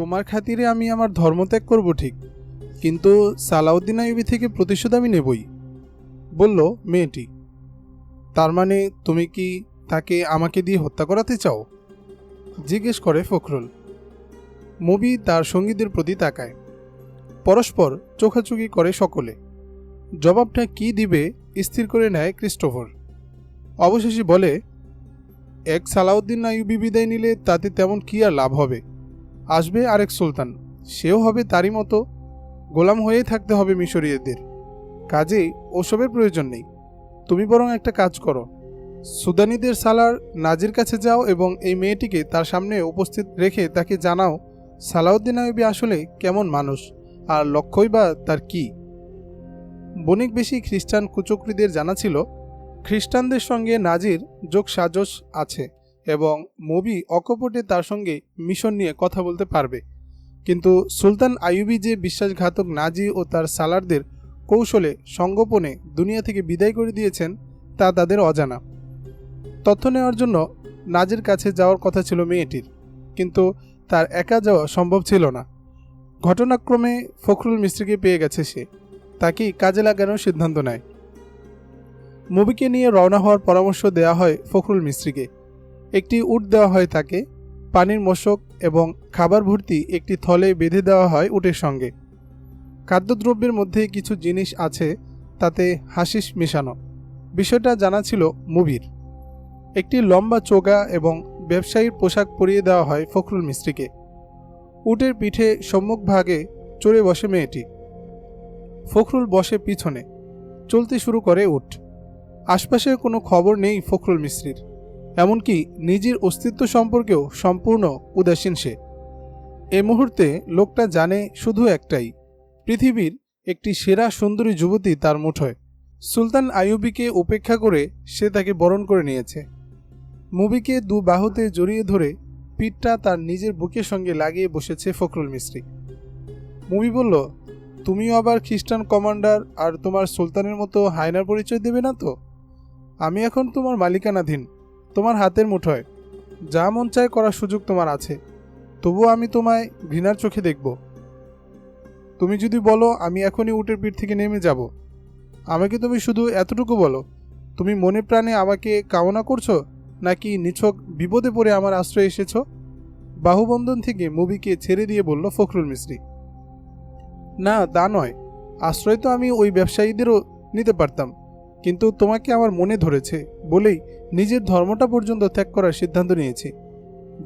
তোমার খাতিরে আমি আমার ধর্মত্যাগ করব ঠিক, কিন্তু সালাউদ্দিন আইবি থেকে প্রতিশোধ আমি নেবই। বলল, মেয়েটি, তার মানে তুমি কি তাকে আমাকে দিয়ে হত্যা করাতে চাও? জিজ্ঞেস করে ফখরুল। মুবি তার সঙ্গীদের প্রতি তাকায়। পরস্পর চোখাচোখি করে সকলে। জবাবটা কি দিবে স্থির করে নেয় ক্রিস্টোফার। অবশেষে বলে, এক সালাউদ্দিন আইয়ুবি বিদায় নিলে তাতে তেমন কি আর লাভ হবে? আসবে আরেক সুলতান। সেও হবে তারই মতো। গোলাম হয়েই থাকতে হবে মিশরীয়দের। কাজেই ওসবের প্রয়োজন নেই। তুমি বরং একটা কাজ করো। সুদানিদের সালার নাজির কাছে যাও এবং এই মেয়েটিকে তার সামনে উপস্থিত রেখে তাকে জানাও, সালাউদ্দিন আইবি আসলে কেমন মানুষ আর লক্ষ্যই বা তার কি। বণিক বেশি খ্রিস্টান কুচক্রীদের জানা ছিল, খ্রিস্টানদের সঙ্গে নাজির যোগ সাজস আছে। এবং মবি অকপটে তার সঙ্গে মিশন নিয়ে কথা বলতে পারবে। কিন্তু সুলতান আইয়ুবি যে বিশ্বাসঘাতক নাজি ও তার সালারদের কৌশলে সঙ্গোপনে দুনিয়া থেকে বিদায় করে দিয়েছেন, তা তাদের অজানা। তথ্য নেওয়ার জন্য নাজির কাছে যাওয়ার কথা ছিল মেয়েটির, কিন্তু তার একা যাওয়া সম্ভব ছিল না। ঘটনাক্রমে ফখরুল মিস্ত্রিকে পেয়ে গেছে সে। তাকেই কাজে লাগানোর সিদ্ধান্ত নেয়। মুভিকে নিয়ে রওনা হওয়ার পরামর্শ দেওয়া হয় ফখরুল মিস্ত্রিকে। একটি উট দেওয়া হয় তাকে পানির মশক এবং খাবার ভর্তি একটি থলে বেঁধে দেওয়া হয় উটের সঙ্গে। খাদ্যদ্রব্যের মধ্যে কিছু জিনিস আছে, তাতে হাসিস মেশানো। বিষয়টা জানা ছিল মুভির। একটি লম্বা চোগা এবং ব্যবসায়ীর পোশাক পরিয়ে দেওয়া হয় ফখরুল মিস্ত্রিকে। উটের পিঠে সম্মুখভাগে চড়ে বসে মেয়েটি। ফখরুল বসে পিছনে। চলতে শুরু করে উঠ আশপাশের কোনো খবর নেই ফখরুল মিস্ত্রির। এমনকি নিজের অস্তিত্ব সম্পর্কেও সম্পূর্ণ উদাসীন সে। এ মুহূর্তে লোকটা জানে শুধু একটাই, পৃথিবীর একটি সেরা সুন্দরী যুবতী তার মুঠোয়। সুলতান আইয়ুবিকে উপেক্ষা করে সে তাকে বরণ করে নিয়েছে। মুবিকে দু বাহুতে জড়িয়ে ধরে পিঠটা তার নিজের বুকের সঙ্গে লাগিয়ে বসেছে ফখরুল মিস্ত্রি। মুবি বলল, তুমিও আবার খ্রিস্টান কমান্ডার আর তোমার সুলতানের মতো হায়নার পরিচয় দেবে না তো? আমি এখন তোমার মালিকানাধীন। তোমার হাতের মুঠোয়। যা মন চায় করার সুযোগ তোমার আছে। তবুও আমি তোমায় ঘৃণার চোখে দেখব। তুমি যদি বলো, আমি এখনই উটের পিঠ থেকে নেমে যাব। আমাকে তুমি শুধু এতটুকু বলো, তুমি মনে প্রাণে আমাকে কামনা করছ, নাকি নিছক বিপদে পড়ে আমার আশ্রয় এসেছ? বাহুবন্ধন থেকে মুভিকে ছেড়ে দিয়ে বলল ফখরুল মিস্ত্রি। না, তা নয়। আশ্রয় তো আমি ওই ব্যবসায়ীদেরও নিতে পারতাম। কিন্তু তোমাকে আমার মনে ধরেছে, বলেই নিজের ধর্মটা পর্যন্ত ত্যাগ করার সিদ্ধান্ত নিয়েছি।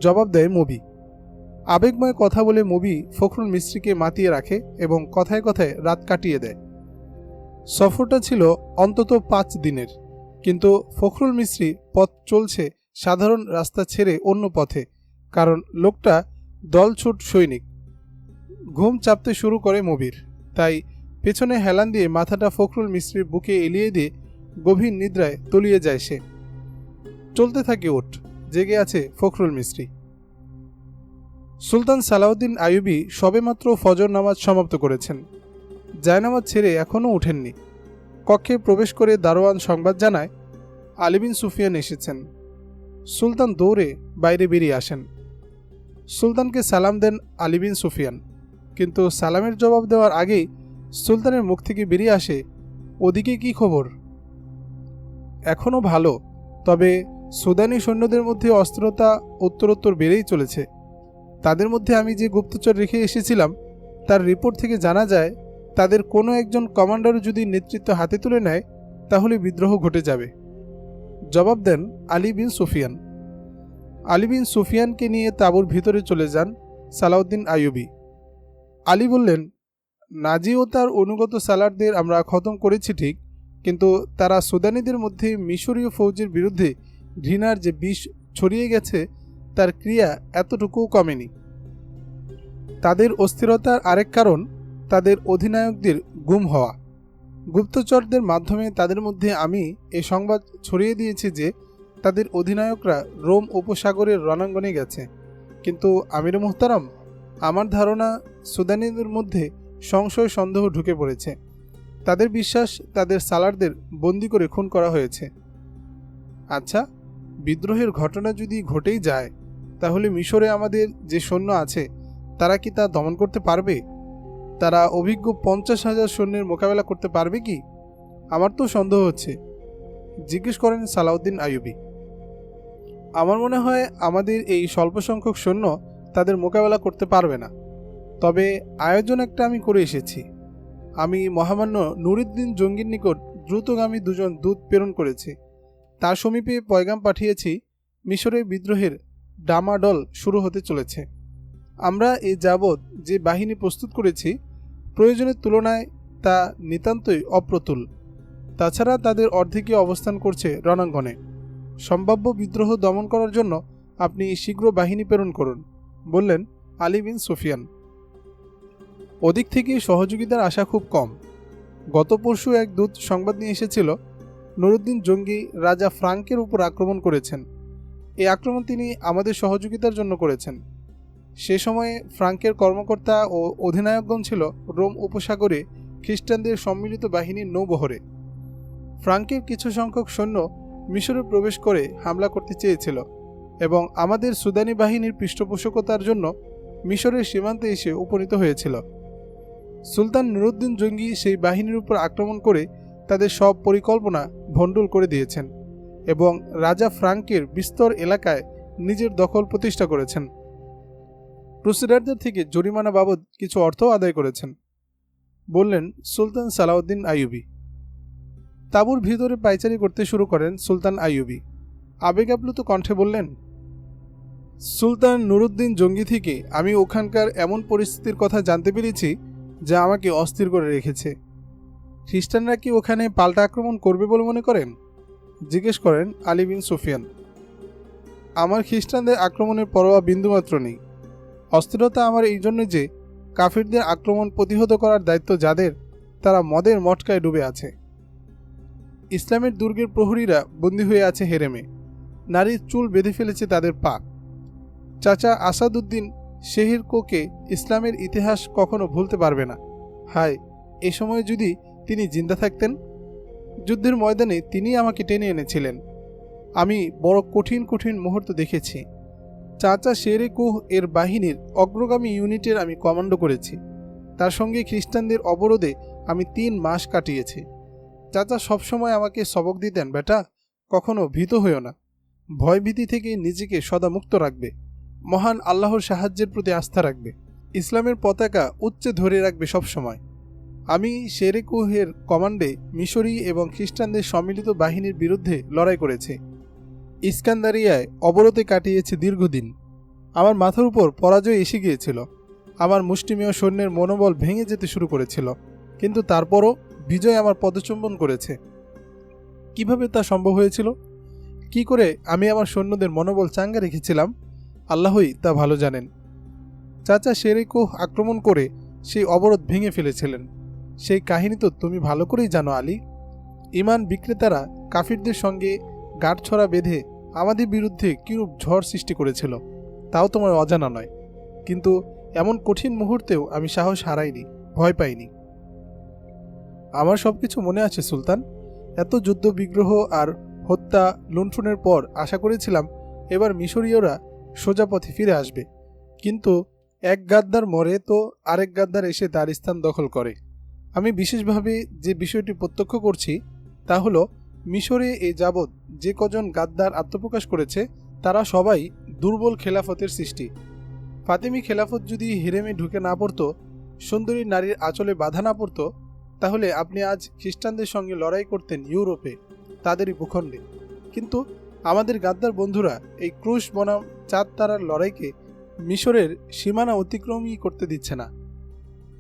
জবাব দেয় মবি। আবেগময় কথা বলে মবি ফখরুল মিস্ত্রিকে মাতিয়ে রাখে এবং কথায় কথায় রাত কাটিয়ে দেয়। সফরটা ছিল অন্তত পাঁচ দিনের, কিন্তু ফখরুল মিস্ত্রি পথ চলছে সাধারণ রাস্তা ছেড়ে অন্য পথে, কারণ লোকটা দলছুট সৈনিক। ঘুম চাপতে শুরু করে মবির, তাই পেছনে হেলান দিয়ে মাথাটা ফখরুল মিস্ত্রির বুকে এলিয়ে দিয়ে গভীর নিদ্রায় তলিয়ে যায় সে। চলতে থাকে ওঠ, জেগে আছে ফখরুল মিস্ত্রি। সুলতান সালাউদ্দিন আইয়ুবি সবেমাত্র ফজর নামাজ সমাপ্ত করেছেন। জায়নামাজ ছেড়ে এখনও ওঠেননি। কক্ষে প্রবেশ করে দারোয়ান সংবাদ জানায় আলিবিন সুফিয়ান এসেছেন। সুলতান দৌড়ে বাইরে বেরিয়ে আসেন। সুলতানকে সালাম দেন আলিবিন সুফিয়ান। কিন্তু সালামের জবাব দেওয়ার আগেই সুলতানের মুখ থেকে বেরিয়ে আসে, ওদিকে কি খবর? এখনও ভালো, তবে সুদানি সৈন্যদের মধ্যে অস্ত্রতা উত্তরোত্তর বেড়েই চলেছে। তাদের মধ্যে আমি যে গুপ্তচর রেখে এসেছিলাম, তার রিপোর্ট থেকে জানা যায়, তাদের কোনো একজন কমান্ডার যদি নেতৃত্ব হাতে তুলে নেয়, তাহলে বিদ্রোহ ঘটে যাবে। জবাব দেন আলী বিন সুফিয়ান। আলী বিন সুফিয়ানকে নিয়ে তাঁবুর ভিতরে চলে যান সালাউদ্দিন আইয়ুবি। আলী বললেন নাজি ও তার অনুগত সালারদের আমরা খতম করেছি ঠিক কিন্তু তারা সুদানিদের মধ্যে মিশরীয় ফৌজের বিরুদ্ধে ঘৃণার যে বিষ ছড়িয়ে গেছে, তার ক্রিয়া এতটুকুও কমেনি। তাদের অস্থিরতার আরেক কারণ তাদের অধিনায়কদের গুম হওয়া। গুপ্তচরদের মাধ্যমে তাদের মধ্যে আমি এ সংবাদ ছড়িয়ে দিয়েছি যে, তাদের অধিনায়করা রোম উপসাগরের রণাঙ্গনে গেছে। কিন্তু আমির মোহতারাম, আমার ধারণা সুদানিদের মধ্যে সংশয় সন্দেহ ঢুকে পড়েছে। তাদের বিশ্বাস তাদের সালারদের বন্দি করে খুন করা হয়েছে। আচ্ছা বিদ্রোহের ঘটনা যদি ঘটেই যায়, তাহলে মিশরে আমাদের যে সৈন্য আছে, তারা কি তা দমন করতে পারবে? তারা অভিজ্ঞ পঞ্চাশ হাজার সৈন্যের মোকাবেলা করতে পারবে কি? আমার তো সন্দেহ হচ্ছে। জিজ্ঞেস করেন সালাউদ্দিন আইয়ুবি। আমার মনে হয় আমাদের এই স্বল্প সংখ্যক সৈন্য তাদের মোকাবেলা করতে পারবে না। তবে আয়োজন একটা আমি করে এসেছি। আমি মহামান্য নুরুদ্দিন জঙ্গির নিকট দ্রুতগামী দুজন দূত প্রেরণ করেছি। তার সমীপে পয়গাম পাঠিয়েছি, মিশরের বিদ্রোহের ডামাডল শুরু হতে চলেছে। আমরা এ যাবৎ যে বাহিনী প্রস্তুত করেছি, প্রয়োজনের তুলনায় তা নিতান্তই অপ্রতুল। তাছাড়া তাদের অর্ধেকই অবস্থান করছে রণাঙ্গনে। সম্ভাব্য বিদ্রোহ দমন করার জন্য আপনি শীঘ্র বাহিনী প্রেরণ করুন, বললেন আলী বিন সুফিয়ান। ওদিক থেকে সহযোগিতার আশা খুব কম। গত পরশু এক দূত সংবাদ নিয়ে এসেছিল, নুরুদ্দিন জঙ্গি রাজা ফ্রাঙ্কের উপর আক্রমণ করেছেন। এই আক্রমণ তিনি আমাদের সহযোগিতার জন্য করেছেন। সে সময়ে ফ্রাঙ্কের কর্মকর্তা ও অধিনায়কগণ ছিল রোম উপসাগরে খ্রিস্টানদের সম্মিলিত বাহিনীর নৌবহরে। ফ্রাঙ্কের কিছু সংখ্যক সৈন্য মিশরে প্রবেশ করে হামলা করতে চেয়েছিল এবং আমাদের সুদানি বাহিনীর পৃষ্ঠপোষকতার জন্য মিশরের সীমান্তে এসে উপনীত হয়েছিল। সুলতান নুরুদ্দিন জঙ্গি সেই বাহিনীর উপর আক্রমণ করে তাদের সব পরিকল্পনা ভণ্ডুল করে দিয়েছেন এবং রাজা ফ্রাঙ্কের বিস্তর এলাকায় নিজের দখল প্রতিষ্ঠা করেছেন। ক্রুসেডারদের থেকে জরিমানা বাবদ কিছু অর্থ আদায় করেছেন, বললেন সুলতান সালাউদ্দিন আইয়ুবি। তাঁবুর ভিতরে পাইচারি করতে শুরু করেন সুলতান আইয়ুবি। আবেগাপ্লুত কণ্ঠে বললেন, সুলতান নুরুদ্দিন জঙ্গি থেকে আমি ওখানকার এমন পরিস্থিতির কথা জানতে পেরেছি যা আমাকে অস্থির করে রেখেছে। খ্রিস্টানরা কি ওখানে পাল্টা আক্রমণ করবে বলে মনে করেন? জিজ্ঞেস করেন আলী বিন সুফিয়ান। আমার খ্রিস্টানদের আক্রমণের পরোয়া বিন্দুমাত্র নেই। অস্থিরতা আমার এই জন্য যে কাফিরদের আক্রমণ প্রতিহত করার দায়িত্ব যাদের, তারা মদের মটকায় ডুবে আছে। ইসলামের দুর্গের প্রহরীরা বন্দী হয়ে আছে হেরেমে। নারীর চুল বেঁধে ফেলেছে তাদের পা। চাচা আসাদুদ্দিন শেহির কোকে ইসলামের ইতিহাস কখনো ভুলতে পারবে না। হায়, এ সময় যদি তিনি জিন্দা থাকতেন? যুদ্ধের ময়দানে তিনি আমাকে টেনে এনেছিলেন। আমি বড় কঠিন কঠিন মুহূর্ত দেখেছি। চাচা শেরে কুহ এর বাহিনীর অগ্রগামী ইউনিটের আমি কমান্ডো করেছি। তার সঙ্গে খ্রিস্টানদের অবরোধে আমি তিন মাস কাটিয়েছি। চাচা সবসময় আমাকে সবক দিতেন, বেটা। কখনো ভীত হইও না। ভয়ভীতি থেকে নিজেকে সদা মুক্ত রাখবে। মহান আল্লাহর সাহায্যের প্রতি আস্থা রাখবে। ইসলামের পতাকা উচ্চে ধরে রাখবে সবসময়। আমি শেরেকুহের কমান্ডে মিশরি এবং খ্রিস্টানদের সম্মিলিত বাহিনীর বিরুদ্ধে লড়াই করেছি। ইস্কান্দারিয়ায় অবরোধে কাটিয়েছে দীর্ঘদিন। আমার মাথার উপর পরাজয় এসে গিয়েছিল। আমার মুষ্টিমেয় সৈন্যের মনোবল ভেঙে যেতে শুরু করেছিল। কিন্তু তারপরও বিজয় আমার পদচুম্বন করেছে। কীভাবে তা সম্ভব হয়েছিল? কি করে আমি আমার সৈন্যদের মনোবল চাঙ্গা রেখেছিলাম? আল্লাহই তা ভালো জানেন। চাচা শেরেকোহ আক্রমণ করে সেই অবরোধ ভেঙে ফেলেছিলেন। সেই কাহিনী তো তুমি ভালো করেই জানো, আলী। ইমান বিক্রেতারা কাফিরদের সঙ্গে গাঁটছড়া বেঁধে আমাদের বিরুদ্ধে কিরূপ ঝড় সৃষ্টি করেছিল, তাও তোমার অজানা নয়। কিন্তু এমন কঠিন মুহূর্তেও আমি সাহস হারাইনি, ভয় পাইনি। আমার সব কিছু মনে আছে, সুলতান। এত যুদ্ধ বিগ্রহ আর হত্যা লুণ্ঠনের পর আশা করেছিলাম এবার মিশরীয়রা সোজা পথে ফিরে আসবে। কিন্তু এক গাদ্দার মরে তো আরেক গাদ্দার এসে তার স্থান দখল করে। আমি বিশেষভাবে যে বিষয়টি প্রত্যক্ষ করছি, তা হলো, মিশরে এ যাবৎ যে কজন গাদ্দার আত্মপ্রকাশ করেছে, তারা সবাই দুর্বল খেলাফতের সৃষ্টি। ফাতেমি খেলাফত যদি হেরেমে ঢুকে না পড়তো, সুন্দরী নারীর আঁচলে বাধা না পড়তো, তাহলে আপনি আজ খ্রিস্টানদের সঙ্গে লড়াই করতেন ইউরোপে, তাদেরই ভূখণ্ডে। কিন্তু আমাদের গাদ্দার বন্ধুরা এই ক্রুশ বনাম চাঁদ তারার লড়াইকে মিশরের সীমানা অতিক্রমই করতে দিচ্ছে না।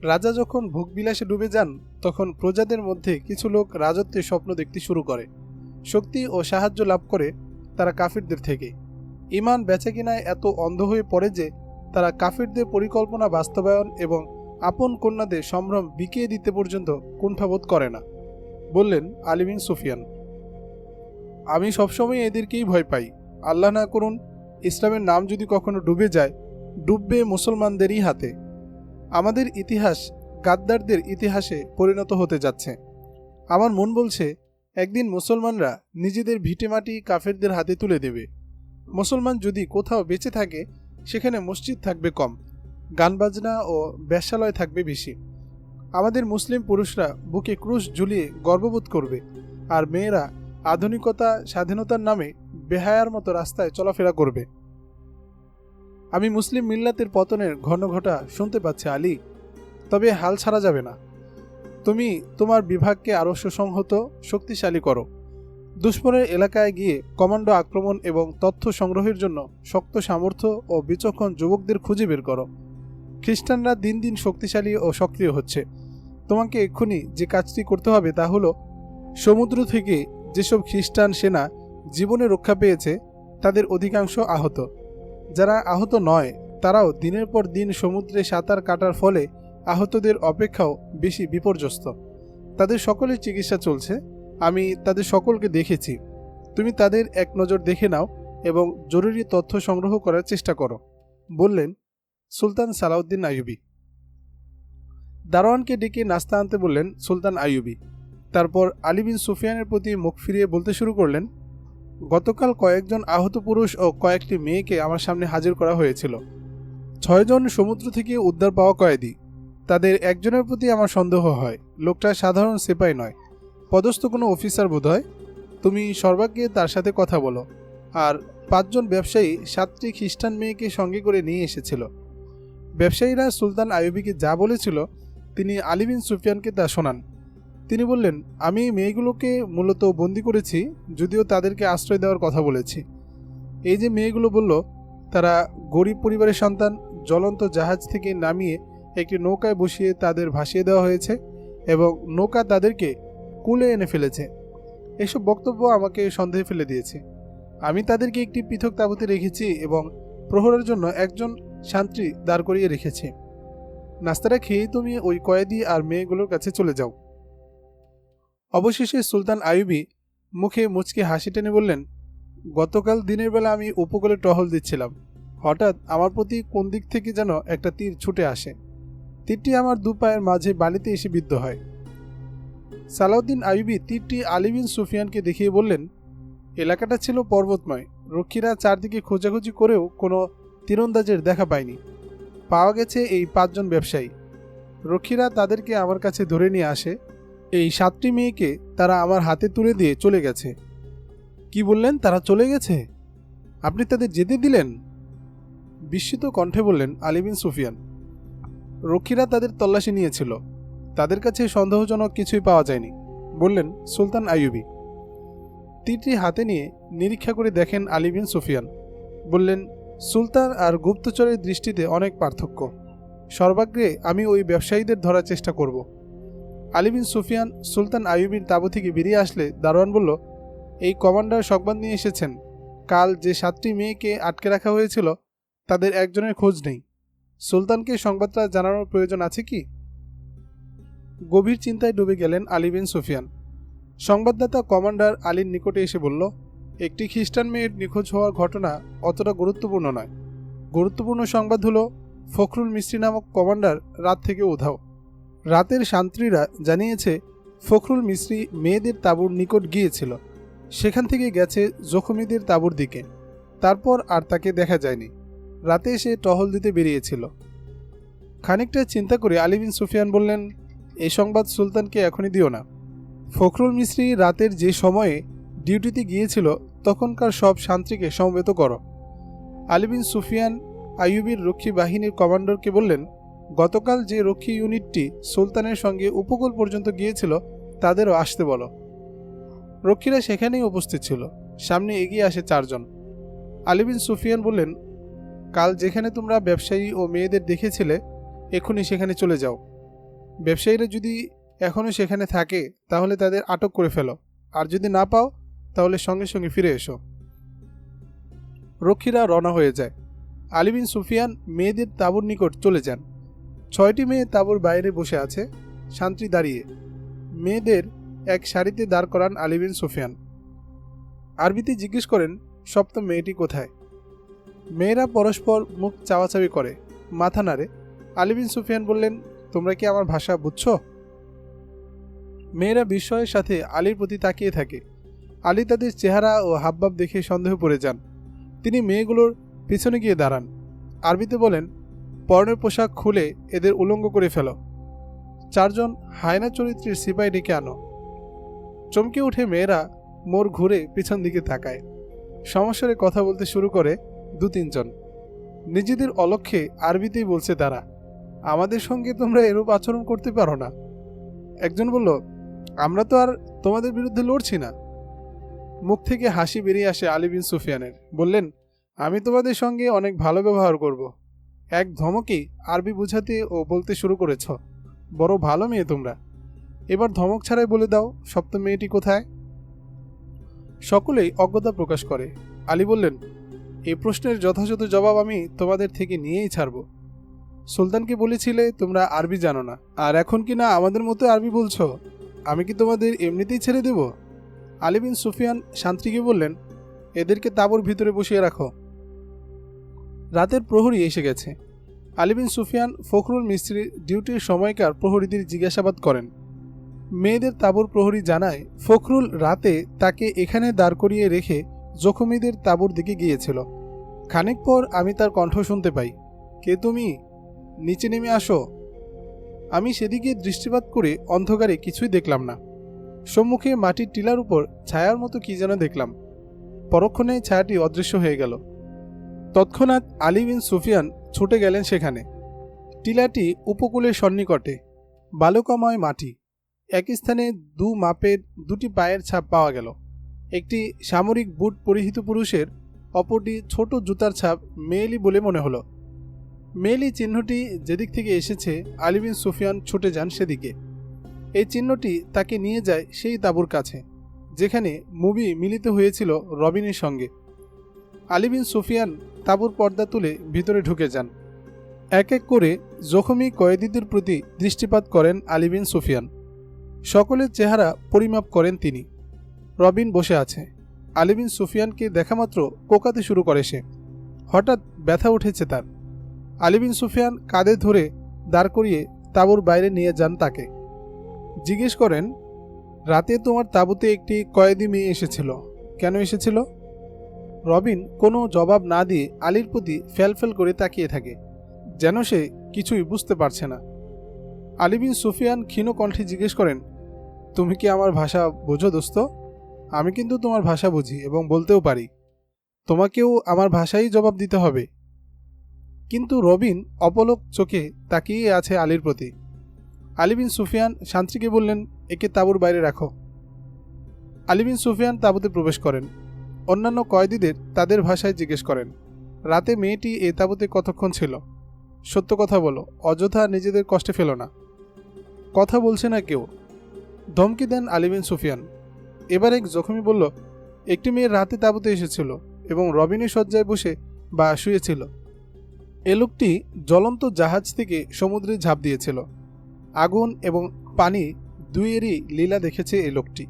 রাজা যখন ভোগবিলাসে ডুবে যান, তখন প্রজাদের মধ্যে কিছু লোক রাজত্বের স্বপ্ন দেখতে শুরু করে। শক্তি ও সাহায্য লাভ করে তারা কাফিরদের থেকে। ইমান বেচাকিনায় এত অন্ধ হয়ে পড়ে যে, তারা কাফিরদের পরিকল্পনা বাস্তবায়ন এবং আপন কন্যাদের সম্ভ্রম বিকিয়ে দিতে পর্যন্ত কুণ্ঠাবোধ করে না, বললেন আলিমিন সুফিয়ান। আমি সবসময় এদেরকেই ভয় পাই। আল্লাহ না করুন, ইসলামের নাম যদি কখনো ডুবে যায়, ডুববে মুসলমানদেরই হাতে। আমাদের ইতিহাস গাদ্দারদের ইতিহাসে পরিণত হতে যাচ্ছে। আমার মন বলছে, একদিন মুসলমানরা নিজেদের ভিটেমাটি কাফেরদের হাতে তুলে দেবে। মুসলমান যদি কোথাও বেঁচে থাকে, সেখানে মসজিদ থাকবে কম গান বাজনা ও বেশ্যালয় থাকবে বেশি। আমাদের মুসলিম পুরুষরা বুকে ক্রুশ ঝুলিয়ে গর্ববোধ করবে, আর মেয়েরা আধুনিকতা, স্বাধীনতার নামে বেহায়ার মতো রাস্তায় চলাফেরা করবে। আমি মুসলিম মিল্লাতের পতনের ঘন ঘটা শুনতে পাচ্ছি, আলী। তবে হাল ছাড়া যাবে না। তুমি তোমার বিভাগকে আরও সুসংহত, শক্তিশালী করো। দুশ্মনের এলাকায় গিয়ে কমান্ডো আক্রমণ এবং তথ্য সংগ্রহের জন্য শক্ত সামর্থ্য ও বিচক্ষণ যুবকদের খুঁজে বের করো। খ্রিস্টানরা দিন দিন শক্তিশালী ও সক্রিয় হচ্ছে। তোমাকে এক্ষুনি যে কাজটি করতে হবে তা হলো, সমুদ্র থেকে যেসব খ্রিস্টান সেনা জীবনে রক্ষা পেয়েছে, তাদের অধিকাংশ আহত। যারা আহত নয়, তারাও দিনের পর দিন সমুদ্রে সাঁতার কাটার ফলে আহতদের অপেক্ষাও বেশি বিপর্যস্ত। তাদের সকলের চিকিৎসা চলছে। আমি তাদের সকলকে দেখেছি। তুমি তাদের এক নজর দেখে নাও এবং জরুরি তথ্য সংগ্রহ করার চেষ্টা করো, বললেন সুলতান সালাউদ্দিন আইয়ুবি। দারোয়ানকে ডেকে নাস্তা আনতে বললেন সুলতান আইয়ুবি। তারপর আলী বিন সুফিয়ানের প্রতি মুখ ফিরিয়ে বলতে শুরু করলেন, গতকাল কয়েকজন আহত পুরুষ ও কয়েকটি মেয়েকে আমার সামনে হাজির করা হয়েছিল। ছয়জন সমুদ্র থেকে উদ্ধার পাওয়া কয়েদি। তাদের একজনের প্রতি আমার সন্দেহ হয়। লোকটা সাধারণ সেপাই নয়। পদস্থ কোনো অফিসার বোধ হয় তুমি সর্বাগ্যে তার সাথে কথা বলো। আর পাঁচজন ব্যবসায়ী সাতটি খ্রিস্টান মেয়েকে সঙ্গে করে নিয়ে এসেছিল। ব্যবসায়ীরা সুলতান আইয়ুবিকে যা বলেছিল, তিনি আলিবিন সুফিয়ানকে তা শোনান। তিনি বললেন, আমি মেয়েগুলোকে মূলত বন্দি করেছি, যদিও তাদেরকে আশ্রয় দেওয়ার কথা বলেছি। এই যে মেয়েগুলো বলল, তারা গরিব পরিবারের সন্তান, জ্বলন্ত জাহাজ থেকে নামিয়ে একটি নৌকায় বসিয়ে তাদের ভাসিয়ে দেওয়া হয়েছে এবং নৌকা তাদেরকে কুলে এনে ফেলেছে। এসব বক্তব্য আমাকে সন্দেহে ফেলে দিয়েছে। আমি তাদেরকে একটি পৃথক তাঁবুতে রেখেছি এবং প্রহরের জন্য একজন শান্তি দাঁড় করিয়ে রেখেছি। নাস্তাটা খেয়েই তুমি ওই কয়েদি আর মেয়েগুলোর কাছে চলে যাও। অবশেষে সুলতান আইবি মুখে মুচকে হাসি টেনে বললেন, গতকাল দিনের বেলা আমি উপকূলে টহল দিচ্ছিলাম। হঠাৎ আমার প্রতি কোন দিক থেকে যেন একটা তীর ছুটে আসে। তীরটি আমার দু পায়ের মাঝে বালিতে এসে বিদ্ধ হয়। সালাউদ্দিন আইবি তীরটি আলিবিন সুফিয়ানকে দেখিয়ে বললেন, এলাকাটা ছিল পর্বতময়। রক্ষীরা চারদিকে খোঁজাখুঁজি করেও কোনো তীরন্দাজের দেখা পায়নি। পাওয়া গেছে এই পাঁচজন ব্যবসায়ী। রক্ষীরা তাদেরকে আমার কাছে ধরে নিয়ে আসে। এই সাতটি মেয়েকে তারা আমার হাতে তুলে দিয়ে চলে গেছে। কি বললেন? তারা চলে গেছে? আপনি তাদের যেতে দিলেন? বিস্মিত কণ্ঠে বললেন আলিবিন সুফিয়ান, রক্ষীরা তাদের তল্লাশি নিয়েছিল। তাদের কাছে সন্দেহজনক কিছুই পাওয়া যায়নি। বললেন, সুলতান আইয়ুবি তীরটি হাতে নিয়ে নিরীক্ষা করে দেখেন আলিবিন সুফিয়ান। বললেন, সুলতান আর গুপ্তচরের দৃষ্টিতে অনেক পার্থক্য। সর্বাগ্রে আমি ওই ব্যবসায়ীদের ধরার চেষ্টা করব। আলী বিন সুফিয়ান সুলতান আইয়ুবির তাবু থেকে বেরিয়ে আসলে দারোয়ান বলল, এই কমান্ডার সংবাদ নিয়ে এসেছেন। কাল যে সাতটি মেয়েকে আটকে রাখা হয়েছিল, তাদের একজনের খোঁজ নেই। সুলতানকে সংবাদটা জানানোর প্রয়োজন আছে কি? গভীর চিন্তায় ডুবে গেলেন আলী বিন সুফিয়ান। সংবাদদাতা কমান্ডার আলীর নিকটে এসে বলল, একটি খ্রিস্টান মেয়ের নিখোঁজ হওয়ার ঘটনা অতটা গুরুত্বপূর্ণ নয়। গুরুত্বপূর্ণ সংবাদ হলো, ফখরুল মিস্ত্রি নামক কমান্ডার রাত থেকে উধাও। রাতের শান্ত্রীরা জানিয়েছে, ফখরুল মিস্ত্রি মেয়েদের তাঁবুর নিকট গিয়েছিল। সেখান থেকে গেছে জখমিদের তাঁবুর দিকে। তারপর আর তাকে দেখা যায়নি। রাতে সে টহল দিতে বেরিয়েছিল। খানিকটা চিন্তা করে আলিবিন সুফিয়ান বললেন এই সংবাদ সুলতানকে এখনই দিও না। ফখরুল মিস্ত্রি রাতের যে সময়ে ডিউটিতে গিয়েছিল, তখনকার সব শান্ত্রীকে সমবেত করো। আলিবিন সুফিয়ান আইয়ুবির রক্ষী বাহিনীর কমান্ডারকে বললেন গতকাল যে রক্ষী ইউনিটটি সুলতানের সঙ্গে উপকূল পর্যন্ত গিয়েছিল, তাদেরও আসতে বলো। রক্ষীরা সেখানেই উপস্থিত ছিল। সামনে এগিয়ে আসে চারজন। আলিবিন সুফিয়ান বললেন, কাল যেখানে তোমরা ব্যবসায়ী ও মেয়েদের দেখেছিলে, এখনই সেখানে চলে যাও। ব্যবসায়ীরা যদি এখনও সেখানে থাকে, তাহলে তাদের আটক করে ফেলো। আর যদি না পাও, তাহলে সঙ্গে সঙ্গে ফিরে এসো। রক্ষীরা রওনা হয়ে যায়। আলিবিন সুফিয়ান মেয়েদের তাঁবুর নিকট চলে যান। ছয়টি মেয়ে তাঁবুর বাইরে বসে আছে। শান্তি দাঁড়িয়ে। মেয়েদের এক শাড়িতে দাঁড় করান আলিবিন সুফিয়ান। আরবিতে জিজ্ঞেস করেন সপ্তম মেয়েটি কোথায়? মেয়েরা পরস্পর মুখ চাওয়াচাওয়ি করে, মাথা নাড়ে। আলিবিন সুফিয়ান বললেন, তোমরা কি আমার ভাষা বুঝছ? মেয়েরা বিস্ময়ের সাথে আলীর প্রতি তাকিয়ে থাকে। আলী তাদের চেহারা ও হাবভাব দেখে সন্দেহ পড়ে যান। তিনি মেয়েগুলোর পিছনে গিয়ে দাঁড়ান। আরবিতে বলেন পরনের পোশাক খুলে এদের উলঙ্গ করে ফেলো। চারজন হায়না চরিত্রের সিপাই ডেকে আনো। চমকে উঠে মেয়েরা মোর ঘুরে পিছন দিকে তাকায়। সমস্যারে কথা বলতে শুরু করে দু তিনজন। নিজেদের অলক্ষ্যে আরবিতেই বলছে তারা, আমাদের সঙ্গে তোমরা এরূপ আচরণ করতে পারো না। একজন বলল, আমরা তো আর তোমাদের বিরুদ্ধে লড়ছি না। মুখ থেকে হাসি বেরিয়ে আসে আলী বিন সুফিয়ানের। বললেন, আমি তোমাদের সঙ্গে অনেক ভালো ব্যবহার করব। এক ধমকে আরবি বুঝাতে ও বলতে শুরু করেছ। বড় ভালো মেয়ে তোমরা। এবার ধমক ছাড়াই বলে দাও সপ্তম মেয়েটি কোথায়? সকলেই অজ্ঞতা প্রকাশ করে। আলী বললেন এই প্রশ্নের যথাযথ জবাব আমি তোমাদের থেকে নিয়েই ছাড়ব। সুলতানকে বলেছিলে, তোমরা আরবি জানো না। আর এখন কি না আমাদের মতো আরবি বলছো? আমি কি তোমাদের এমনিতেই ছেড়ে দেব? আলী বিন সুফিয়ান শান্ত্রীকে বললেন, এদেরকে তাবর ভিতরে বসিয়ে রাখো। রাতের প্রহরী এসে গেছে। আলিবিন সুফিয়ান ফখরুল মিস্ত্রির ডিউটির সময়কার প্রহরীদের জিজ্ঞাসাবাদ করেন। মেয়েদের তাবর প্রহরী জানায়, ফখরুল রাতে তাকে এখানে দাঁড় করিয়ে রেখে জখমিদের তাবুর দিকে গিয়েছিল। খানিক পর আমি তার কণ্ঠ শুনতে পাই। কে তুমি? নিচে নেমে আসো। আমি সেদিকে দৃষ্টিপাত করে অন্ধকারে কিছুই দেখলাম না। সম্মুখে মাটির টিলার উপর ছায়ার মতো কি যেন দেখলাম। পরক্ষণে ছায়াটি অদৃশ্য হয়ে গেল। তৎক্ষণাৎ আলী বিন সুফিয়ান ছুটে গেলেন সেখানে। টিলাটি উপকূলের সন্নিকটে, বালুকাময় মাটি। এক স্থানে দু মাপের দুটি পায়ের ছাপ পাওয়া গেল। একটি সামরিক বুট পরিহিত পুরুষের, অপরটি ছোট জুতার ছাপ মেয়েলি বলে মনে হলো। মেয়েলি চিহ্নটি যেদিক থেকে এসেছে আলিবিন সুফিয়ান ছুটে যান সেদিকে। এই চিহ্নটি তাকে নিয়ে যায় সেই তাঁবুর কাছে, যেখানে মুভি মিলিত হয়েছিল রবিনের সঙ্গে। আলিবিন সুফিয়ান তাঁবুর পর্দা তুলে ভিতরে ঢুকে যান। এক এক করে জখমি কয়েদিদের প্রতি দৃষ্টিপাত করেন আলিবিন সুফিয়ান। সকলের চেহারা পরিমাপ করেন তিনি। রবিন বসে আছে। আলিবিন সুফিয়ানকে দেখামাত্র কোকাতে শুরু করে সে। হঠাৎ ব্যথা উঠেছে তার। আলিবিন সুফিয়ান কাঁধে ধরে দাঁড় করিয়ে তাঁবুর বাইরে নিয়ে যান তাকে। জিজ্ঞেস করেন, রাতে তোমার তাঁবুতে একটি কয়েদি মেয়ে এসেছিল। কেন এসেছিল? রবিন কোনো জবাব না দিয়ে আলীর প্রতি ফেলফেল করে তাকিয়ে থাকে, যেন সে কিছুই বুঝতে পারছে না। আলিবিন সুফিয়ান ক্ষীণ কণ্ঠে জিজ্ঞেস করেন, তুমি কি আমার ভাষা বোঝো দোস্ত? আমি কিন্তু তোমার ভাষা বুঝি এবং বলতেও পারি। তোমাকেও আমার ভাষাই জবাব দিতে হবে। কিন্তু রবিন অপলক চোখে তাকিয়ে আছে আলীর প্রতি। আলী বিন সুফিয়ান শান্ত্রীকে বললেন, একে তাঁবুর বাইরে রাখো। আলী বিন সুফিয়ান তাঁবুতে প্রবেশ করেন। অন্যান্য কয়েদিদের তাদের ভাষায় জিজ্ঞেস করেন, রাতে মেয়েটি এ তাঁবুতে কতক্ষণ ছিল? সত্য কথা বলো, অযথা নিজেদের কষ্টে ফেলো না। কথা বলছে না কেউ। ধমকি দেন আলিবিন সুফিয়ান। এবার এক জখমি বলল, একটি মেয়ে রাতে তাঁবুতে এসেছিল এবং রবিনী শয্যায় বসে বা শুয়েছিল। এ লোকটি জ্বলন্ত জাহাজ থেকে সমুদ্রে ঝাঁপ দিয়েছিল। আগুন এবং পানি দুইয়েরই লীলা দেখেছে এ লোকটি।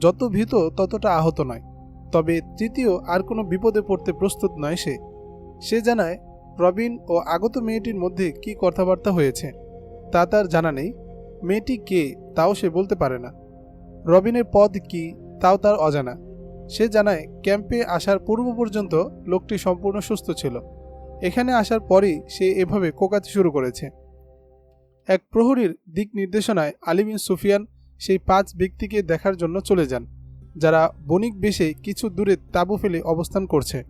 যত ভীত ততটা আহত নয়। তবে তৃতীয় আর কোনো বিপদে পড়তে প্রস্তুত নয় সে। সে জানায় প্রবীণ ও আগত মেয়েটির মধ্যে কি কথাবার্তা হয়েছে, তা তার জানা নেই। মেয়েটি কে, তাও সে বলতে পারে না। রবিনের পদ কি, তাও তার অজানা। সে জানায়, ক্যাম্পে আসার পূর্ব পর্যন্ত লোকটি সম্পূর্ণ সুস্থ ছিল। এখানে আসার পরেই সে এভাবে কোকাতে শুরু করেছে। এক প্রহরীর দিক নির্দেশনায় আলিবিন সুফিয়ান সেই পাঁচ ব্যক্তিকে দেখার জন্য চলে যান। যারা বণিক বেশে কিছু দূরে তাঁবু ফেলে অবস্থান করছে।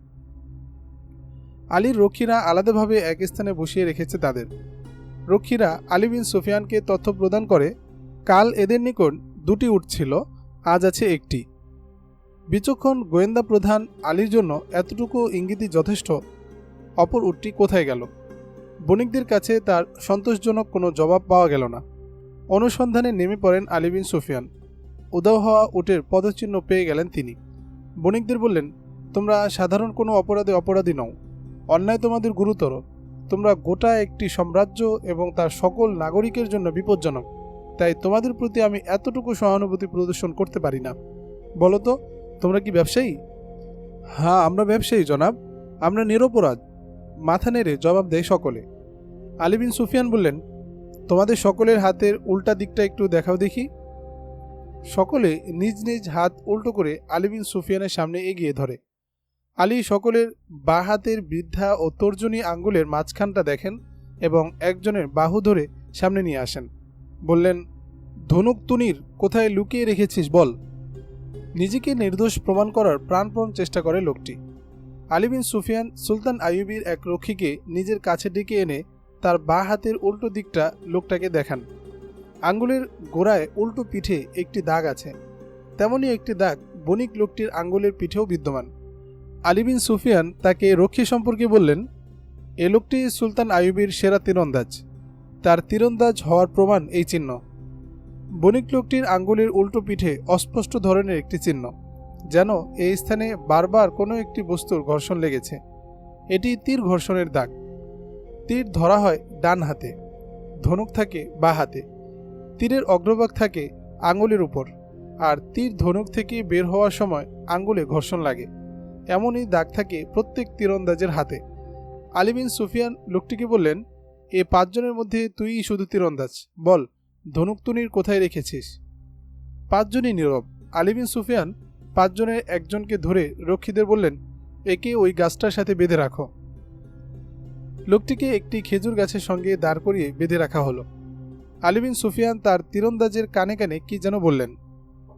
আলীর রক্ষীরা আলাদাভাবে এক স্থানে বসিয়ে রেখেছে তাদের। রক্ষীরা আলী বিন সুফিয়ানকে তথ্য প্রদান করে, কাল এদের নিকট দুটি উট ছিল, আজ আছে একটি। বিচক্ষণ গোয়েন্দা প্রধান আলীর জন্য এতটুকু ইঙ্গিতই যথেষ্ট, অপর উটটি কোথায় গেল? বণিকদের কাছে তার সন্তোষজনক কোনো জবাব পাওয়া গেল না। অনুসন্ধানে নেমে পড়েন আলী বিন সুফিয়ান। উদাও হওয়া উটের পদচিহ্ন পেয়ে গেলেন তিনি। বণিকদের বললেন, তোমরা সাধারণ কোনো অপরাধে অপরাধী নও। অন্যায় তোমাদের গুরুতর। তোমরা গোটা একটি সাম্রাজ্য এবং তার সকল নাগরিকের জন্য বিপজ্জনক। তাই তোমাদের প্রতি আমি এতটুকু সহানুভূতি প্রদর্শন করতে পারি না। বলো তো, তোমরা কি ব্যবসায়ী? হ্যাঁ আমরা ব্যবসায়ী, জনাব। আমরা নিরপরাধ। মাথা নেড়ে জবাব দেয় সকলে। আলিবিন সুফিয়ান বললেন, তোমাদের সকলের হাতের উল্টা দিকটা একটু দেখাও দেখি। সকলে নিজ নিজ হাত উল্টো করে আলী বিন সুফিয়ানের সামনে এগিয়ে ধরে। আলী সকলের বা হাতের বৃদ্ধা ও তর্জনী আঙ্গুলের মাঝখানটা দেখেন এবং একজনের বাহু ধরে সামনে নিয়ে আসেন। বললেন, ধনুক তুনির, কোথায় লুকিয়ে রেখেছিস বল? নিজেকে নির্দোষ প্রমাণ করার প্রাণপণ চেষ্টা করে লোকটি। আলী বিন সুফিয়ান সুলতান আইয়ুবির এক রক্ষীকে নিজের কাছে ডেকে এনে তার বাঁ হাতের উল্টো দিকটা লোকটাকে দেখান। আঙ্গুলের গোড়ায় উল্টো পিঠে একটি দাগ আছে। তেমনই একটি দাগ বণিক লোকটির আঙ্গুলের পিঠেও বিদ্যমান। আলিবিন সুফিয়ান তাকে রক্ষী সম্পর্কে বললেন, এ লোকটি সুলতান আইয়ুবের সেরা তীরন্দাজ। তার তীরন্দাজ হওয়ার প্রমাণ এই চিহ্ন। বণিক লোকটির আঙ্গুলের উল্টো পিঠে অস্পষ্ট ধরনের একটি চিহ্ন, যেন এই স্থানে বারবার কোনো একটি বস্তুর ঘর্ষণ লেগেছে। এটি তীর ঘর্ষণের দাগ। তীর ধরা হয় ডান হাতে, ধনুক থাকে বা হাতে। তীরের অগ্রভাগ থাকে আঙুলের উপর, আর তীর ধনুক থেকে বের হওয়ার সময় আঙ্গুলে ঘর্ষণ লাগে। এমনই দাগ থাকে প্রত্যেক তীরন্দাজের হাতে। আলিবিন সুফিয়ান লোকটিকে বললেন, এ পাঁচজনের মধ্যে তুই শুধু তীরন্দাজ, বল, ধনুক তুনির কোথায় রেখেছিস? পাঁচজনই নীরব। আলিবিন সুফিয়ান পাঁচজনের একজনকে ধরে রক্ষীদের বললেন, একে ওই গাছটার সাথে বেঁধে রাখো। লোকটিকে একটি খেজুর গাছের সঙ্গে দাঁড় করিয়ে বেঁধে রাখা হলো। আলী বিন সুফিয়ান তার তীরন্দাজের কানে কানে কি যেন বললেন।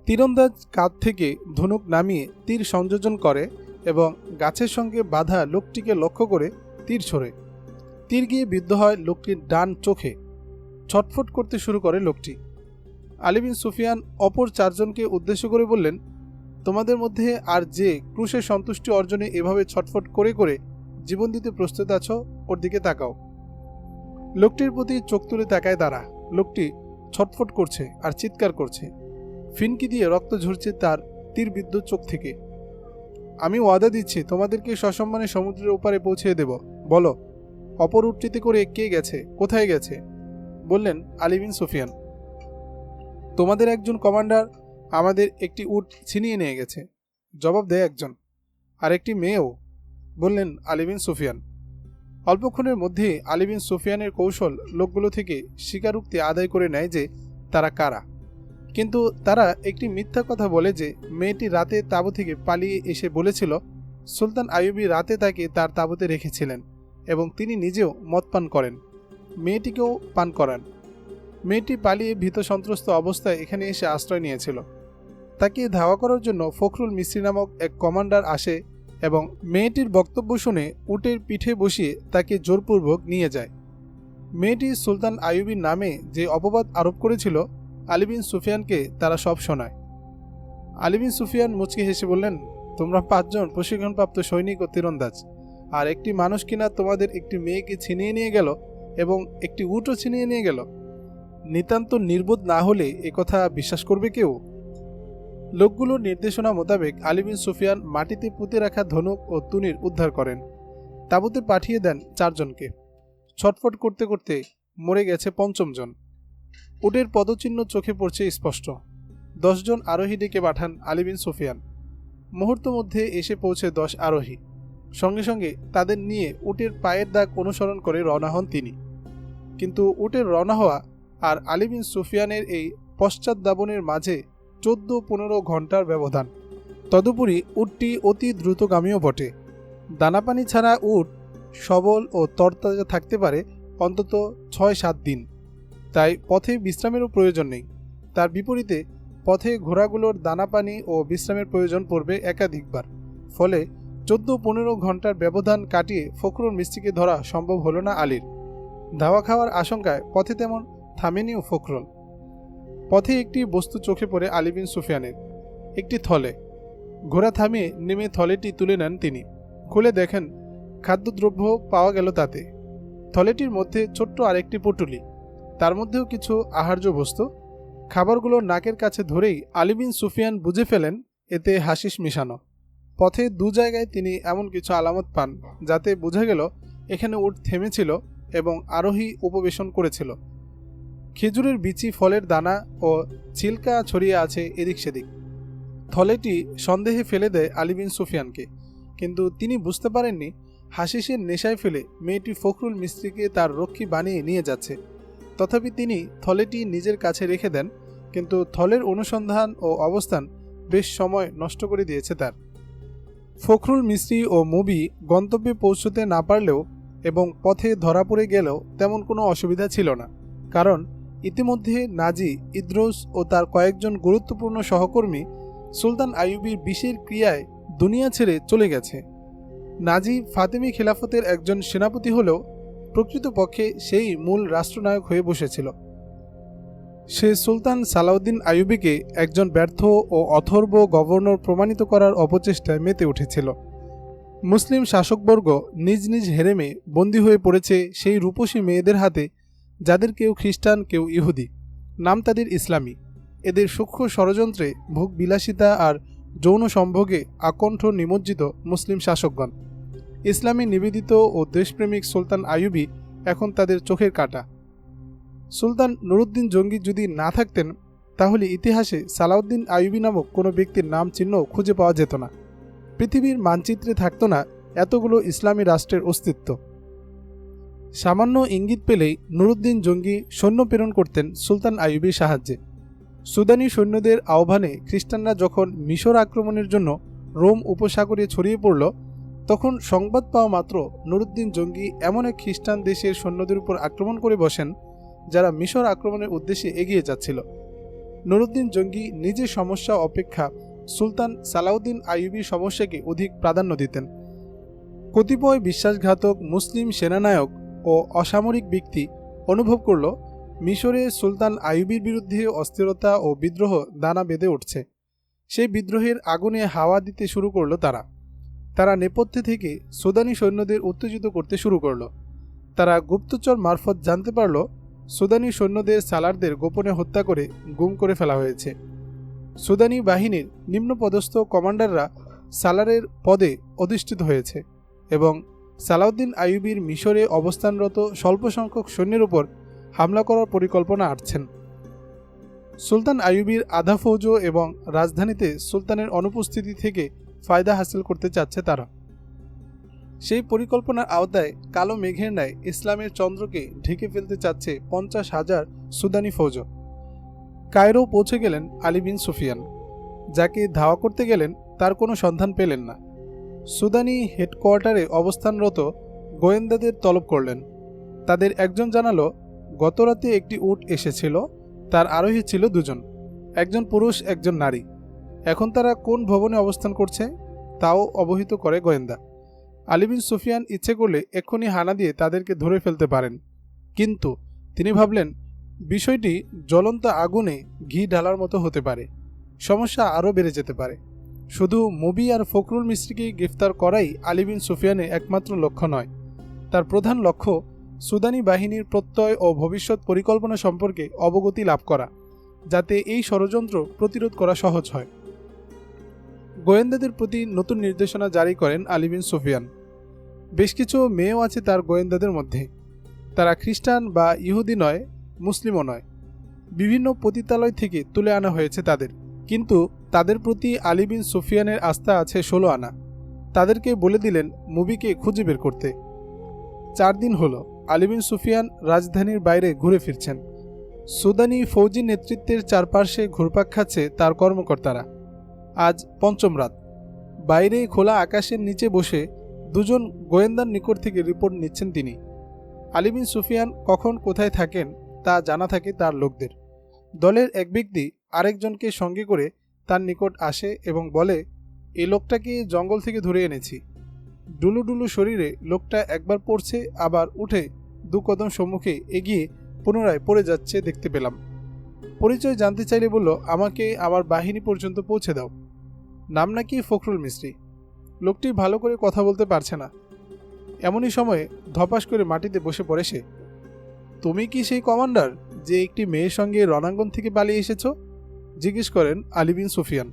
তীরন্দাজ কাঁধ থেকে ধনুক নামিয়ে তীর সংযোজন করে এবং গাছের সঙ্গে বাঁধা লোকটিকে লক্ষ্য করে তীর ছোড়ে। তীর গিয়ে বিদ্ধ হয় লোকটির ডান চোখে। ছটফট করতে শুরু করে লোকটি। আলিবিন সুফিয়ান অপর চারজনকে উদ্দেশ্য করে বললেন, তোমাদের মধ্যে আর যে ক্রুশের সন্তুষ্টি অর্জনে এভাবে ছটফট করে করে জীবন দিতে প্রস্তুত আছো, ওর দিকে তাকাও। লোকটির প্রতি চোখ তুলে তাকায় তারা। লোকটি ছটফট করছে আর চিৎকার করছে। ফিনকি দিয়ে রক্ত ঝরছে তার তীর বিদ্যুৎ চোখ থেকে। আমি ওয়াদা দিচ্ছি, তোমাদেরকে সসম্মানে সমুদ্রের ওপারে পৌঁছে দেব। বলো অপর উটটিতে করে কে গেছে? কোথায় গেছে? বললেন আলিবিন সুফিয়ান। তোমাদের একজন কমান্ডার আমাদের একটি উট ছিনিয়ে নিয়ে গেছে। জবাব দেয় একজন আর একটি মেয়েও, বললেন আলিবিন সুফিয়ান। অল্পক্ষণের মধ্যে আলিবিন সুফিয়ানের কৌশল লোকগুলো থেকে স্বীকারোক্তি আদায় করে নেয় যে তারা কারা। কিন্তু তারা একটি মিথ্যা কথা বলে যে মেয়েটি রাতে তাঁবু থেকে পালিয়ে এসে বলেছিল, সুলতান আইয়ুবি রাতে তাকে তার তাঁবুতে রেখেছিলেন এবং তিনি নিজেও মদ পান করেন। মেয়েটিকেও পান করান। মেয়েটি পালিয়ে ভীত সন্ত্রস্ত অবস্থায় এখানে এসে আশ্রয় নিয়েছিল। তাকে ধাওয়া করার জন্য ফখরুল মিস্ত্রি নামক এক কমান্ডার আসে এবং মেয়েটির বক্তব্য শুনে উটের পিঠে বসিয়ে তাকে জোরপূর্বক নিয়ে যায়। মেয়েটি সুলতান আইয়ুবির নামে যে অপবাদ আরোপ করেছিল আলিবিন সুফিয়ানকে তারা সব শোনায়। আলিবিন সুফিয়ান মুচকি হেসে বললেন, তোমরা পাঁচজন প্রশিক্ষণপ্রাপ্ত সৈনিক ও তীরন্দাজ, আর একটি মানুষ কিনা তোমাদের একটি মেয়েকে ছিনিয়ে নিয়ে গেল এবং একটি উটও ছিনিয়ে নিয়ে গেল। নিতান্ত নির্বোধ না হলে কথা বিশ্বাস করবে কেউ? লোকগুলোর নির্দেশনা মোতাবেক আলিবিন সুফিয়ান মাটিতে পুঁতে রাখা ধনুক ও তুনির উদ্ধার করেন। তাঁবুতে পাঠিয়ে দেন চারজনকে। ছটফট করতে করতে মরে গেছে পঞ্চমজন উটের পদচিহ্ন চোখে পড়ছে স্পষ্ট। দশজন আরোহী ডেকে পাঠান আলিবিন সুফিয়ান। মুহূর্ত মধ্যে এসে পৌঁছে দশ আরোহী। সঙ্গে সঙ্গে তাদের নিয়ে উটের পায়ের দাগ অনুসরণ করে রওনা হন তিনি। কিন্তু উটের রওনা হওয়া আর আলিবিন সুফিয়ানের এই পশ্চাৎ দাবনের মাঝে চোদ্দ পনেরো ঘণ্টার ব্যবধান। তদুপরি উটটি অতি দ্রুতগামীও বটে। দানাপানি ছাড়া উট সবল ও তরতাজা থাকতে পারে অন্তত ছয় সাত দিন। তাই পথে বিশ্রামেরও প্রয়োজন নেই। তার বিপরীতে পথে ঘোড়াগুলোর দানাপানি ও বিশ্রামের প্রয়োজন পড়বে একাধিকবার। ফলে চোদ্দ পনেরো ঘণ্টার ব্যবধান কাটিয়ে ফখরুল মিস্ত্রিকে ধরা সম্ভব হলো না আলীর। ধাওয়া খাওয়ার আশঙ্কায় পথে তেমন থামেনিও ফখরুল। পথে একটি বস্তু চোখে পড়ে আলিবিন সুফিয়ানের, একটি থলে। ঘোড়া থামিয়ে নেমে থলেটি তুলে নেন তিনি। খুলে দেখেন খাদ্যদ্রব্য পাওয়া গেল তাতে। থলেটির মধ্যে ছোট্ট আরেকটি পটুলি, তার মধ্যেও কিছু আহার্য বস্তু। খাবারগুলো নাকের কাছে ধরেই আলিবিন সুফিয়ান বুঝে ফেলেন, এতে হাসিস মিশানো। পথে দু জায়গায় তিনি এমন কিছু আলামত পান, যাতে বোঝা গেল, এখানে উট থেমেছিল এবং আরোহী উপবেশন করেছিল। খেজুরের বিচি, ফলের দানা ও ছিলকা ছড়িয়ে আছে এদিক সেদিক। থলেটি সন্দেহে ফেলে দেয় আলিবিন সুফিয়ানকে। কিন্তু তিনি বুঝতে পারেননি হাসিসের নেশায় ফেলে মেয়েটি ফখরুল মিস্ত্রিকে তার রক্ষী বানিয়ে নিয়ে যাচ্ছে। তথাপি তিনি থলেটি নিজের কাছে রেখে দেন, কিন্তু থলের অনুসন্ধান ও অবস্থান বেশ সময় নষ্ট করে দিয়েছে তার। ফখরুল মিস্ত্রি ও মুবি গন্তব্যে পৌঁছতে না পারলেও এবং পথে ধরা পড়ে গেলেও তেমন কোনো অসুবিধা ছিল না, কারণ ইতিমধ্যে নাজি, ইদ্রোস ও তার কয়েকজন গুরুত্বপূর্ণ সহকর্মী সুলতান আইয়ুবির বিষের ক্রিয়ায় দুনিয়া ছেড়ে চলে গেছে। নাজি ফাতেমি খেলাফতের একজন সেনাপতি হলেও প্রকৃতপক্ষে সেই মূল রাষ্ট্রনায়ক হয়ে বসেছিল। সে সুলতান সালাউদ্দিন আইয়ুবিকে একজন ব্যর্থ ও অথর্ব গভর্নর প্রমাণিত করার অপচেষ্টায় মেতে উঠেছিল। মুসলিম শাসকবর্গ নিজ নিজ হেরেমে বন্দী হয়ে পড়েছে সেই রূপসী মেয়েদের হাতে যাদের কেউ খ্রিস্টান, কেউ ইহুদি। নাম তাদের ইসলামী। এদের সূক্ষ্ম ষড়যন্ত্রে ভোগ বিলাসিতা আর যৌন সম্ভোগে আকণ্ঠ নিমজ্জিত মুসলিম শাসকগণ। ইসলামী নিবেদিত ও দেশপ্রেমিক সুলতান আয়ুবি এখন তাদের চোখের কাটা। সুলতান নুরুদ্দিন জঙ্গি যদি না থাকতেন, তাহলে ইতিহাসে সালাউদ্দিন আয়ুবি নামক কোনো ব্যক্তির নাম চিহ্ন খুঁজে পাওয়া যেত না। পৃথিবীর মানচিত্রে থাকত না এতগুলো ইসলামী রাষ্ট্রের অস্তিত্ব। সামান্য ইঙ্গিত পেলেই নুরুদ্দিন জঙ্গি সৈন্য প্রেরণ করতেন সুলতান আইয়ুবির সাহায্যে। সুদানি সৈন্যদের আহ্বানে খ্রিস্টানরা যখন মিশর আক্রমণের জন্য রোম উপসাগরে ছড়িয়ে পড়ল, তখন সংবাদ পাওয়া মাত্র নুরুদ্দিন জঙ্গি এমন এক খ্রিস্টান দেশের সৈন্যদের উপর আক্রমণ করে বসেন, যারা মিশর আক্রমণের উদ্দেশ্যে এগিয়ে যাচ্ছিল। নুরুদ্দিন জঙ্গি নিজের সমস্যা অপেক্ষা সুলতান সালাউদ্দিন আইয়ুবির সমস্যাকে অধিক প্রাধান্য দিতেন। কতিপয় বিশ্বাসঘাতক মুসলিম সেনানায়ক ও অসামরিক ব্যক্তি অনুভব করল মিশরে সুলতান আইয়ুবির বিরুদ্ধে অস্থিরতা ও বিদ্রোহ দানা বেঁধে উঠছে। সেই বিদ্রোহের আগুনে হাওয়া দিতে শুরু করল তারা। তারা নেপথ্যে থেকে সুদানি সৈন্যদের উত্তেজিত করতে শুরু করল। তারা গুপ্তচর মারফত জানতে পারল সুদানি সৈন্যদের সালারদের গোপনে হত্যা করে গুম করে ফেলা হয়েছে। সুদানি বাহিনীর নিম্নপদস্থ কমান্ডাররা সালারের পদে অধিষ্ঠিত হয়েছে এবং সালাউদ্দিন আইয়ুবির মিশরে অবস্থানরত স্বল্প সংখ্যক সৈন্যের উপর হামলা করার পরিকল্পনা আটছেন। সুলতান আইয়ুবির আধা ফৌজ এবং রাজধানীতে সুলতানের অনুপস্থিতি থেকে ফায়দা হাসিল করতে চাচ্ছে তারা। সেই পরিকল্পনার আওতায় কালো মেঘের ন্যায় ইসলামের চন্দ্রকে ঢেকে ফেলতে চাচ্ছে পঞ্চাশ হাজার সুদানি ফৌজ। কায়রো পৌঁছে গেলেন আলী বিন সুফিয়ান, যাকে ধাওয়া করতে গেলেন তার কোনো সন্ধান পেলেন না। সুদানি হেডকোয়ার্টারে অবস্থানরত গোয়েন্দাদের তলব করলেন। তাদের একজন জানালো, গতরাতে একটি উট এসেছিল, তার আরোহী ছিল দুজন। একজন পুরুষ, একজন নারী। এখন তারা কোন ভবনে অবস্থান করছে, তাও অবহিত করে গোয়েন্দা। আলিবিন সুফিয়ান ইচ্ছে করলে এক্ষুনি হানা দিয়ে তাদেরকে ধরে ফেলতে পারেন। কিন্তু তিনি ভাবলেন, বিষয়টি জ্বলন্ত আগুনে ঘি ঢালার মতো হতে পারে। সমস্যা আরও বেড়ে যেতে পারে। শুধু মুবি আর ফখরুল মিস্ত্রিকে গ্রেফতার করাই আলিবিন সুফিয়ানের একমাত্র লক্ষ্য নয়। তার প্রধান লক্ষ্য, সুদানি বাহিনীর প্রত্যয় ও ভবিষ্যৎ পরিকল্পনা সম্পর্কে অবগতি লাভ করা, যাতে এই ষড়যন্ত্র প্রতিরোধ করা সহজ হয়। গোয়েন্দাদের প্রতি নতুন নির্দেশনা জারি করেন আলিবিন সুফিয়ান। বেশ কিছু মেয়েও আছে তার গোয়েন্দাদের মধ্যে। তারা খ্রিস্টান বা ইহুদি নয়, মুসলিমও নয়। বিভিন্ন পতিতালয় থেকে তুলে আনা হয়েছে তাদের। কিন্তু তাদের প্রতি আলী বিন সুফিয়ানের আস্থা আছে ষোলো আনা। তাদেরকে বলে দিলেন মুবিকে খুঁজে বের করতে। চার দিন হলো, আলী বিন সুফিয়ান রাজধানীর বাইরে ঘুরে ফিরছেন। সুদানি ফৌজি নেতৃত্বের চারপাশে ঘুরপাক খাচ্ছে তার কর্মকর্তারা। আজ পঞ্চম রাত। বাইরে খোলা আকাশের নিচে বসে দুজন গোয়েন্দার নিকট থেকে রিপোর্ট নিচ্ছেন তিনি। আলিবিন সুফিয়ান কখন কোথায় থাকেন তা জানা থাকে তার লোকদের। দলের এক ব্যক্তি আরেকজনকে সঙ্গে করে তার নিকট আসে এবং বলে এই লোকটাকে জঙ্গল থেকে ধরে এনেছি। ডুলু ডুলু শরীরে লোকটা একবার পড়ছে, আবার উঠে দু কদম সম্মুখে এগিয়ে পুনরায় পড়ে যাচ্ছে দেখতে পেলাম। পরিচয় জানতে চাইলে বলল, আমাকে আমার বাহিনী পর্যন্ত পৌঁছে দাও। নাম নাকি ফখরুল মিস্ত্রি। লোকটি ভালো করে কথা বলতে পারছে না। এমনই সময়ে ধপাস করে মাটিতে বসে পড়ে সে। তুমি কি সেই কমান্ডার যে একটি মেয়ের সঙ্গে রণাঙ্গন থেকে পালিয়ে এসেছ? জিজ্ঞেস করেন আলিবিন সুফিয়ান।